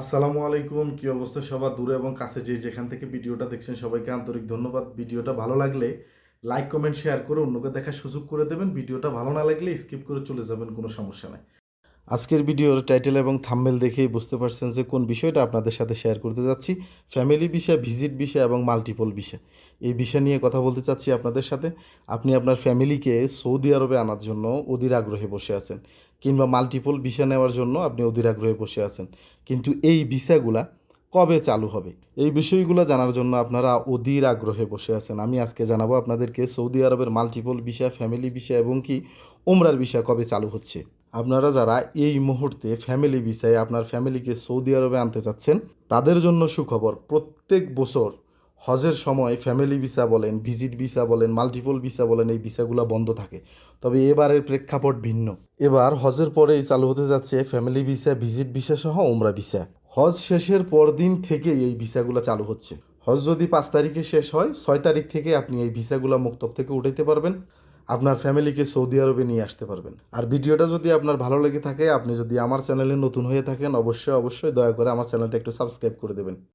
আসসালামু আলাইকুম, কি অবস্থা সবার? দূরে এবং কাছে যে যেখান থেকে ভিডিওটা দেখছেন সবাইকে আন্তরিক ধন্যবাদ। ভিডিওটা ভালো লাগলে লাইক কমেন্ট শেয়ার করে অন্যকে দেখার সুযোগ করে দেবেন। ভিডিওটা ভালো না লাগলে স্কিপ করে চলে যাবেন, কোনো সমস্যা নাই। আজকের ভিডিওর টাইটেল এবং থাম্বেল দেখেই বুঝতে পারছেন যে কোন বিষয়টা আপনাদের সাথে শেয়ার করতে যাচ্ছি। ফ্যামিলি বিষয় ভিজিট বিষয় এবং মাল্টিপল বিষয়। এই বিষয় নিয়ে কথা বলতে চাচ্ছি আপনাদের সাথে। আপনি আপনার ফ্যামিলিকে সৌদি আরবে আনার জন্য অধীর আগ্রহে বসে আছেন কিংবা মাল্টিপল ভিসা নেওয়ার জন্য আপনি অধীর আগ্রহে বসে আছেন। কিন্তু এই ভিসাগুলা কবে চালু হবে? এই বিষয়গুলো জানার জন্য আপনারা অধীর আগ্রহে বসে আছেন। আমি আজকে জানাব আপনাদেরকে সৌদি আরবের মাল্টিপল ভিসা ফ্যামিলি ভিসা এবং কি ওমরার ভিসা কবে চালু হচ্ছে। আপনারা যারা এই মুহূর্তে ফ্যামিলি ভিসায় আপনার ফ্যামিলিকে সৌদি আরবে আনতে চাচ্ছেন, তাদের জন্য সুখবর, প্রত্যেক বছর হজের সময় ফ্যামিলি ভিসা বলেন ভিজিট ভিসা বলেন মাল্টিপল ভিসা বলেন, এই ভিসাগুলো বন্ধ থাকে। তবে এবারের প্রেক্ষাপট ভিন্ন। এবার হজের পরেই চালু হতে যাচ্ছে ফ্যামিলি ভিসা ভিজিট ভিসা সহ ওমরা ভিসা হজ শেষের পরদিন থেকে এই ভিসাগুলো চালু হচ্ছে। হজ যদি পাঁচ তারিখে শেষ হয়, ছয় তারিখ থেকে আপনি এই ভিসাগুলো মুক্তব থেকে উঠাইতে পারবেন। আপনার ফ্যামিলিকে সৌদি আরবে নিয়ে আসতে পারবেন। আর ভিডিওটা যদি আপনার ভালো লেগে থাকে, আপনি যদি আমার চ্যানেলে নতুন হয়ে থাকেন, অবশ্যই অবশ্যই দয়া করে আমার চ্যানেলটা একটু সাবস্ক্রাইব করে দেবেন।